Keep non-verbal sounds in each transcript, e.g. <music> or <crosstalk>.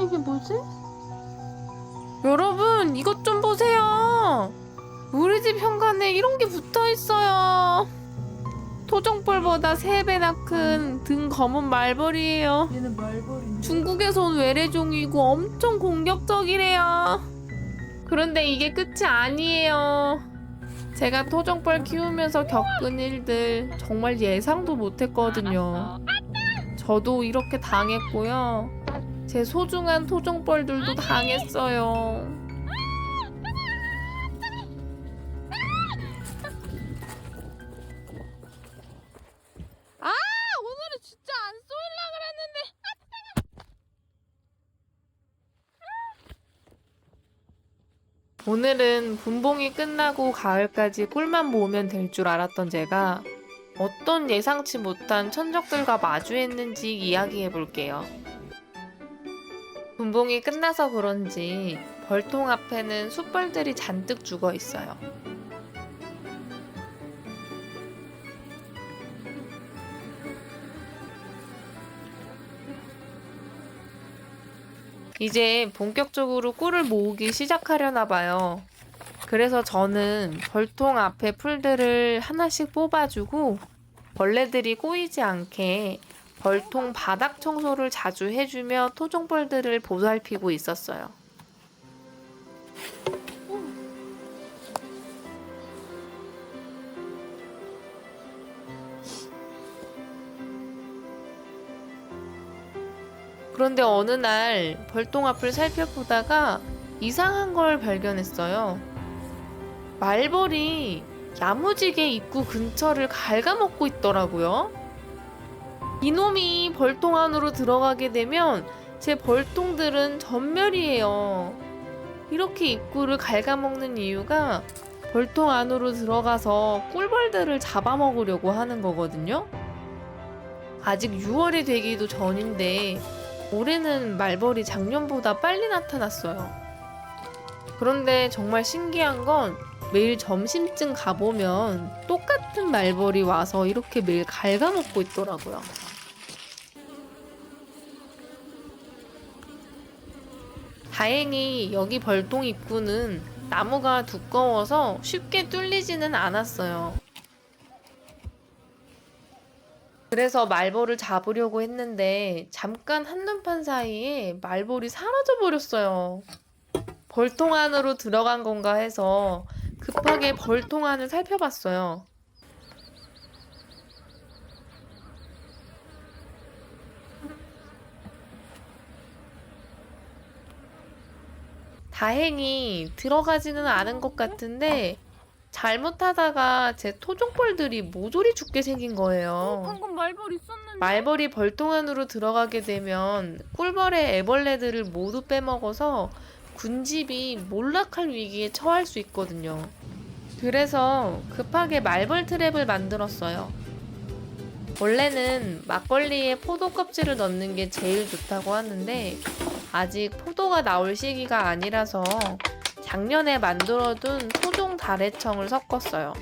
이게 뭐지? 여러분 이것 좀 보세요. 우리 집 현관에 이런 게 붙어 있어요. 토종벌보다 3배나 큰 등 검은 말벌이에요. 얘는 말벌인데. 중국에서 온 외래종이고 엄청 공격적이래요. 그런데 이게 끝이 아니에요. 제가 토종벌 키우면서 겪은 일들 정말 예상도 못했거든요. 저도 이렇게 당했고요. 제 소중한 토종벌들도 당했어요. 아, 오늘은 진짜 안 쏘일라 그랬는데. 오늘은 분봉이 끝나고 가을까지 꿀만 모으면 될 줄 알았던 제가 어떤 예상치 못한 천적들과 마주했는지 이야기해 볼게요. 분봉이 끝나서 그런지 벌통 앞에는 숯벌들이 잔뜩 죽어 있어요. 이제 본격적으로 꿀을 모으기 시작하려나 봐요. 그래서 저는 벌통 앞에 풀들을 하나씩 뽑아주고 벌레들이 꼬이지 않게 벌통 바닥 청소를 자주 해주며 토종벌들을 보살피고 있었어요. 그런데 어느 날 벌통 앞을 살펴보다가 이상한 걸 발견했어요. 말벌이 야무지게 입구 근처를 갉아먹고 있더라고요. 이놈이 벌통 안으로 들어가게 되면 제 벌통들은 전멸이에요. 이렇게 입구를 갉아먹는 이유가 벌통 안으로 들어가서 꿀벌들을 잡아먹으려고 하는 거거든요. 아직 6월이 되기도 전인데 올해는 말벌이 작년보다 빨리 나타났어요. 그런데 정말 신기한 건 매일 점심쯤 가보면 똑같은 말벌이 와서 이렇게 매일 갉아먹고 있더라고요. 다행히 여기 벌통 입구는 나무가 두꺼워서 쉽게 뚫리지는 않았어요. 그래서 말벌을 잡으려고 했는데 잠깐 한눈판 사이에 말벌이 사라져 버렸어요. 벌통 안으로 들어간 건가 해서 급하게 벌통 안을 살펴봤어요. 다행히 들어가지는 않은 것 같은데 잘못하다가 제 토종벌들이 모조리 죽게 생긴 거예요. 방금 말벌 있었는데. 말벌이 벌통 안으로 들어가게 되면 꿀벌의 애벌레들을 모두 빼먹어서 군집이 몰락할 위기에 처할 수 있거든요. 그래서 급하게 말벌 트랩을 만들었어요. 원래는 막걸리에 포도 껍질을 넣는 게 제일 좋다고 하는데 아직 포도가 나올 시기가 아니라서 작년에 만들어둔 토종 다래청을 섞었어요.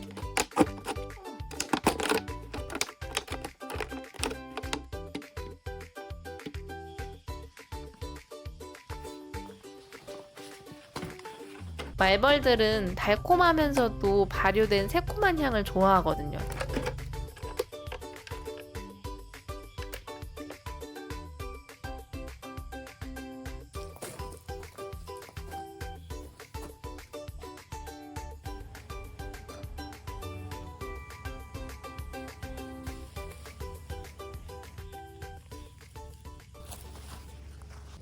말벌들은 달콤하면서도 발효된 새콤한 향을 좋아하거든요.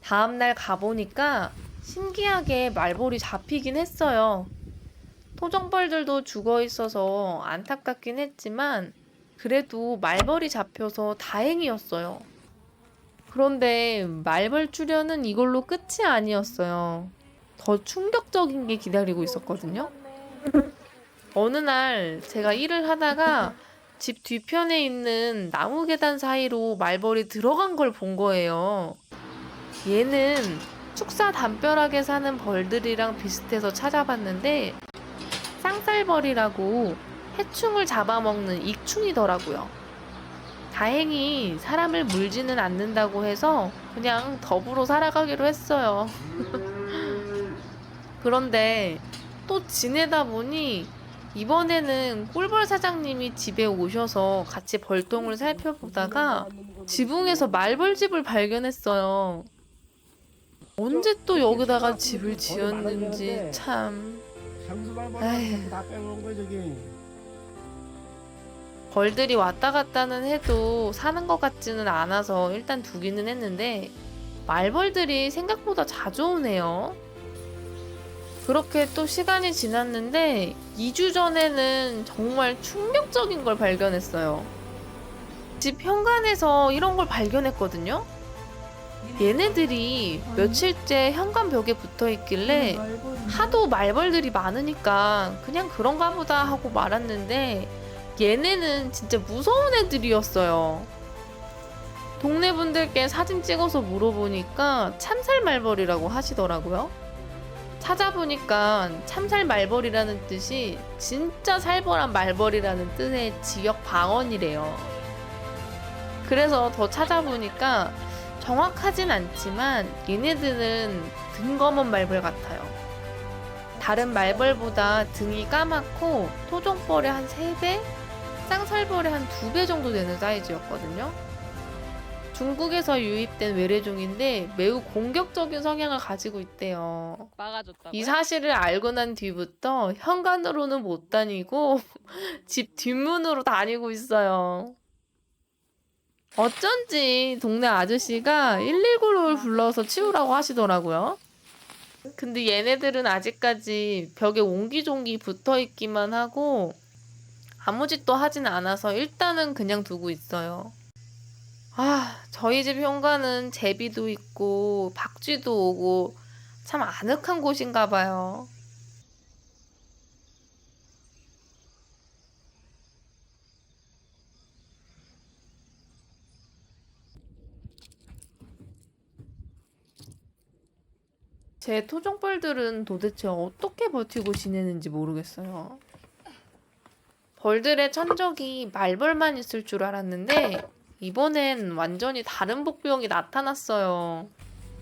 다음날 가보니까 신기하게 말벌이 잡히긴 했어요. 토종벌들도 죽어 있어서 안타깝긴 했지만 그래도 말벌이 잡혀서 다행이었어요. 그런데 말벌 출현은 이걸로 끝이 아니었어요. 더 충격적인 게 기다리고 있었거든요. 어느 날 제가 일을 하다가 집 뒤편에 있는 나무 계단 사이로 말벌이 들어간 걸 본 거예요. 얘는 축사 담벼락에 사는 벌들이랑 비슷해서 찾아봤는데 쌍쌀벌이라고 해충을 잡아먹는 익충이더라고요. 다행히 사람을 물지는 않는다고 해서 그냥 더불어 살아가기로 했어요. <laughs> 그런데 또 지내다 보니 이번에는 꿀벌 사장님이 집에 오셔서 같이 벌통을 살펴보다가 지붕에서 말벌집을 발견했어요. 언제 또 여기다가 집을 지었는지 참 에휴. 다 빼먹은 거야 저기. 벌들이 왔다 갔다는 해도 사는 것 같지는 않아서 일단 두기는 했는데 말벌들이 생각보다 자주 오네요. 그렇게 또 시간이 지났는데 2주 전에는 정말 충격적인 걸 발견했어요. 집 현관에서 이런 걸 발견했거든요. 얘네들이 며칠째 현관 벽에 붙어 있길래 하도 말벌들이 많으니까 그냥 그런가 보다 하고 말았는데 얘네는 진짜 무서운 애들이었어요. 동네 분들께 사진 찍어서 물어보니까 참살 말벌이라고 하시더라고요. 찾아보니까 참살 말벌이라는 뜻이 진짜 살벌한 말벌이라는 뜻의 지역 방언이래요. 그래서 더 찾아보니까 정확하진 않지만 얘네들은 등검은 말벌 같아요. 다른 말벌보다 등이 까맣고 토종벌의 한 3배, 쌍살벌의 한 2배 정도 되는 사이즈였거든요. 중국에서 유입된 외래종인데 매우 공격적인 성향을 가지고 있대요. 막아줬다고요? 이 사실을 알고 난 뒤부터 현관으로는 못 다니고 <laughs> 집 뒷문으로 다니고 있어요. 어쩐지 동네 아저씨가 119를 불러서 치우라고 하시더라고요. 근데 얘네들은 아직까지 벽에 옹기종기 붙어 있기만 하고 아무 짓도 하진 않아서 일단은 그냥 두고 있어요. 아, 저희 집 현관은 제비도 있고 박쥐도 오고 참 아늑한 곳인가 봐요. 제 토종벌들은 도대체 어떻게 버티고 지내는지 모르겠어요. 벌들의 천적이 말벌만 있을 줄 알았는데 이번엔 완전히 다른 복병이 나타났어요.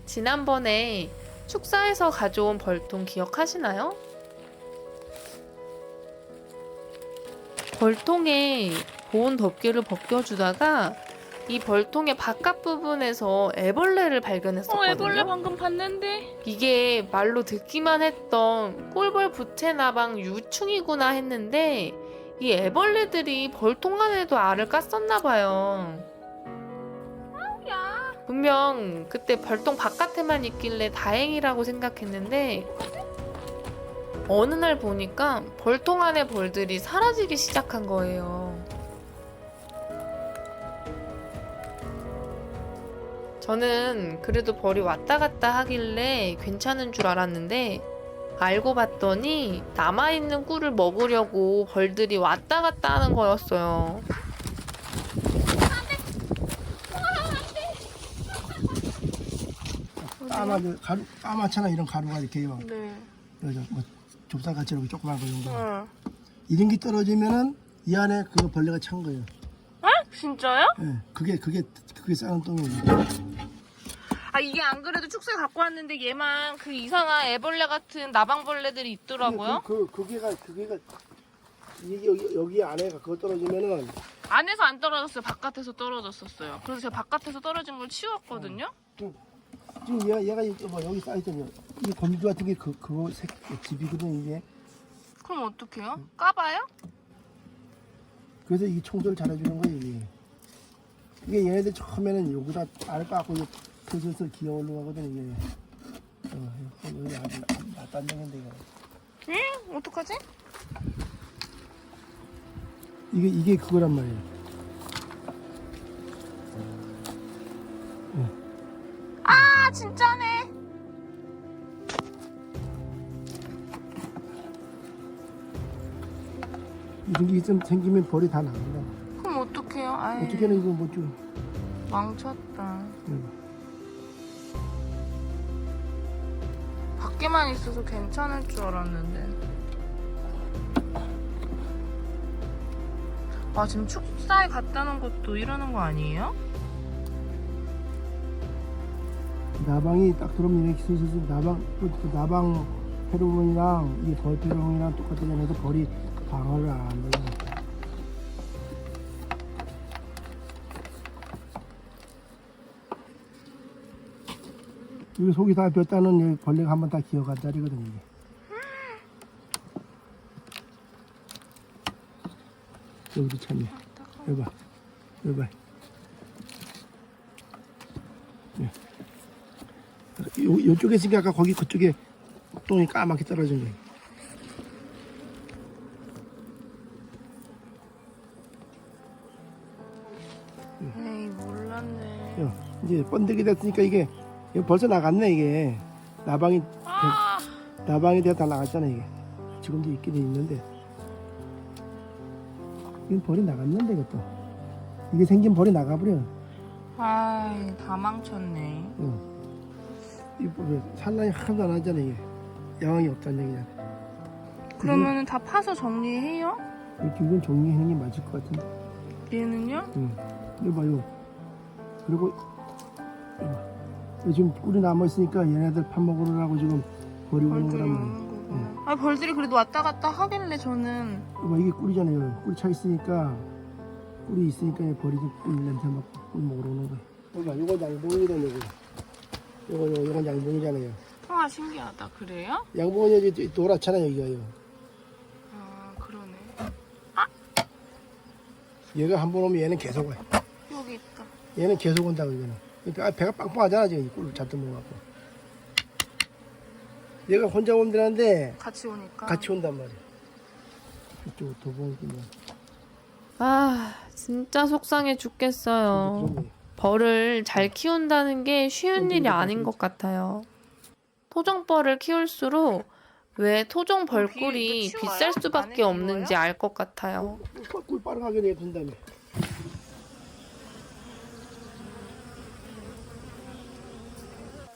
지난번에 축사에서 가져온 벌통 기억하시나요? 벌통에 보온 덮개를 벗겨주다가 이 벌통의 바깥 부분에서 애벌레를 어 발견했었거든요. 애벌레 방금 봤는데 이게 말로 듣기만 했던 꿀벌 부채나방 유충이구나 했는데 이 애벌레들이 벌통 안에도 알을 깠었나 봐요. 야 분명 그때 벌통 바깥에만 있길래 다행이라고 생각했는데 어느 날 보니까 벌통 안에 벌들이 사라지기 시작한 거예요. 저는 그래도 벌이 왔다 갔다 하길래 괜찮은 줄 알았는데 알고 봤더니 남아있는 꿀을 먹으려고 벌들이 왔다 갔다 하는 거였어요. 까마 가루 까맣잖아 이런 가루가 이렇게요. 네. 여기 뭐 좁쌀같이 이렇게 조그만 거 이런 거. 어. 이런 게 떨어지면은 이 안에 그 벌레가 찬 거예요. 아 진짜요? 예, 그게 그게 그게 쌓은 똥이에요. 아 이게 안 그래도 축제 갖고 왔는데 얘만 그 이상한 애벌레 같은 나방벌레들이 있더라고요. 그, 그 그게가 그게가 이게 여기 여기 안에가 그거 떨어지면은 안에서 안 떨어졌어요. 바깥에서 떨어졌었어요. 그래서 제가 바깥에서 떨어진 걸 치웠거든요. 지금 얘가 얘가 여기, 뭐 여기 쌓여 있잖아요. 이 거미줄 같은 게 그 그거 색 집이거든 이게. 그럼 어떡해요? 까봐요? 그래서 이 청소를 잘해주는 거예요 이게. 이게 얘네들 처음에는 여기다 알을 까고 슬슬슬 기어 올라가거든 이게. 어, 여기 아주 낫단정인데 이거. 응? 어떡하지? 이게 이게 그거란 말이에요. 아 진짜네. 이런 게 있으면 생기면 벌이 다 나온다. 그럼 어떡해요? 아이 어떻게는 이거 못 줘. 망쳤다. 응. 밖에만 있어서 괜찮을 줄 알았는데. 아 지금 축사에 갔다는 것도 이러는 거 아니에요? 나방이 딱 들어오면 슬슬 나방 그, 그 나방 페로몬이랑 이 벌 페로몬이랑 똑같은 면에서 벌이 방어를 안 한다. 여기 속이 다 뱄다는 여기 벌레가 한 번 다 기어간 자리거든요. 이게. 여기도 참이야. 여기 봐. 여기 봐. 예. 요, 요쪽에 있으니까 아까 거기 그쪽에 똥이 까맣게 떨어진 거예요. 에이 몰랐네. 야, 이제 번데기 됐으니까 이게 이거 벌써 나갔네 이게 나방이 아, 나방이 되어 다 나갔잖아 이게 지금도 있긴 있는데 이건 벌이 나갔는데 이것도 이게 생긴 벌이 나가버려 아이 다 망쳤네. 응. 이 벌이 산란이 하나도 안 하잖아 이게 여왕이 없다는 얘기잖아 그러면 은 다 파서 정리해요? 이건 정리하는 게 맞을 것 같은데 얘는요? 응. 이거 봐요 그리고 이거 봐. 지금 꿀이 남아 있으니까 얘네들 밥 먹으라고 지금 버리고 있는 벌들이 거란 말이야 오는 거고. 아 벌들이 그래도 왔다 갔다 하길래 저는 봐, 이게 꿀이잖아요. 꿀이 차 있으니까 꿀이 있으니까 버리지 꿀 냄새 맡고 꿀 먹으러 오는 거야. 이거 봐, 이건 양봉이다 이거. 이거 이거 이건 양봉이잖아요. 아 신기하다. 그래요? 양봉이 이제 노랗잖아 여기가 이거. 아 그러네. 얘가 한 번 오면 얘는 계속 와. 여기 있다. 얘는 계속 온다고 이거는. 그러니까 아, 배가 빵빵하잖아 지금 꿀 잡도 먹어갖고. 얘가 혼자 오면 되는데 같이 오니까. 같이 온단 말이야. 이쪽 도봉이 뭐. 아, 진짜 속상해 죽겠어요. 그러네. 벌을 잘 키운다는 게 쉬운 일이 아닌 것 같아요. 토종벌을 키울수록 왜 토종 벌꿀이 비- 또 비쌀? 수밖에 없는지? 알 것 같아요. 꿀 빠르게 내준다며.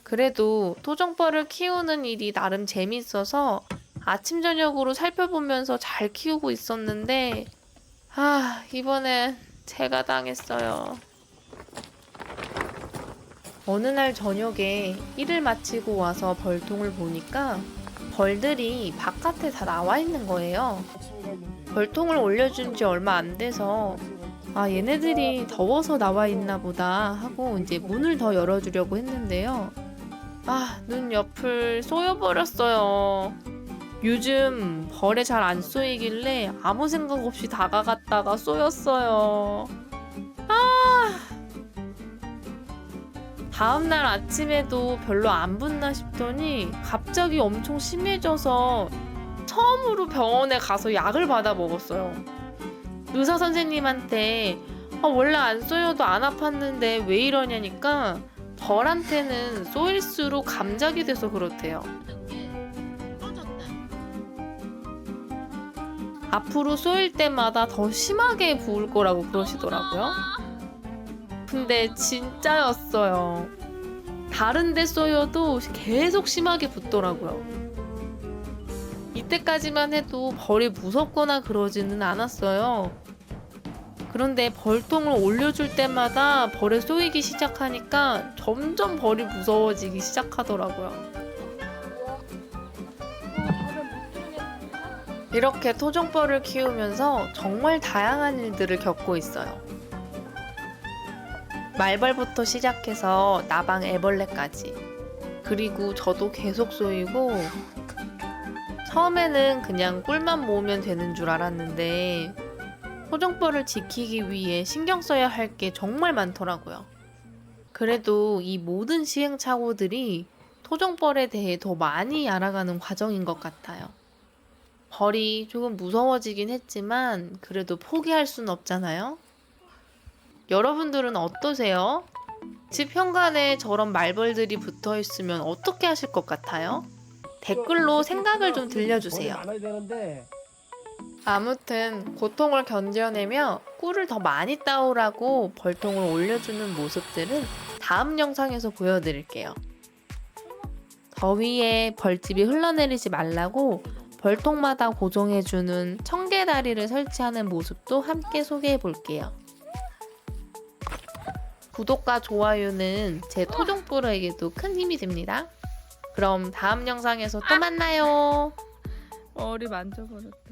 그래도 토종벌을 키우는 일이 나름 재밌어서 아침 저녁으로 살펴보면서 잘 키우고 있었는데 아 이번엔 제가 당했어요. 어느 날 저녁에 일을 마치고 와서 벌통을 보니까 벌들이 바깥에 다 나와 있는 거예요. 벌통을 올려준 지 얼마 안 돼서 아 얘네들이 더워서 나와 있나 보다 하고 이제 문을 더 열어주려고 했는데요. 아 눈 옆을 쏘여버렸어요. 요즘 벌에 잘 안 쏘이길래 아무 생각 없이 다가갔다가 쏘였어요. 아 다음날 아침에도 별로 안 붙나 싶더니 갑자기 엄청 심해져서 처음으로 병원에 가서 약을 받아 먹었어요. 의사 선생님한테 아, 원래 안 쏘여도 안 아팠는데 왜 이러냐니까 벌한테는 쏘일수록 감작이 돼서 그렇대요. 앞으로 쏘일 때마다 더 심하게 부을 거라고 그러시더라고요. 근데 진짜였어요. 다른데 쏘여도 계속 심하게 붙더라고요. 이때까지만 해도 벌이 무섭거나 그러지는 않았어요. 그런데 벌통을 올려줄 때마다 벌에 쏘이기 시작하니까 점점 벌이 무서워지기 시작하더라고요. 이렇게 토종벌을 키우면서 정말 다양한 일들을 겪고 있어요. 말벌부터 시작해서 나방 애벌레까지. 그리고 저도 계속 쏘이고 처음에는 그냥 꿀만 모으면 되는 줄 알았는데 토종벌을 지키기 위해 신경 써야 할 게 정말 많더라고요. 그래도 이 모든 시행착오들이 토종벌에 대해 더 많이 알아가는 과정인 것 같아요. 벌이 조금 무서워지긴 했지만 그래도 포기할 순 없잖아요. 여러분들은 어떠세요? 집 현관에 저런 말벌들이 붙어 있으면 어떻게 하실 것 같아요? 댓글로 생각을 좀 들려주세요. 아무튼 고통을 견뎌내며 꿀을 더 많이 따오라고 벌통을 올려주는 모습들은 다음 영상에서 보여드릴게요. 더위에 벌집이 흘러내리지 말라고 벌통마다 고정해주는 청개다리를 설치하는 모습도 함께 소개해 볼게요. 구독과 좋아요는 제 토종뽀로에게도 큰 힘이 됩니다. 그럼 다음 영상에서 또 만나요. 머리 만져버렸다.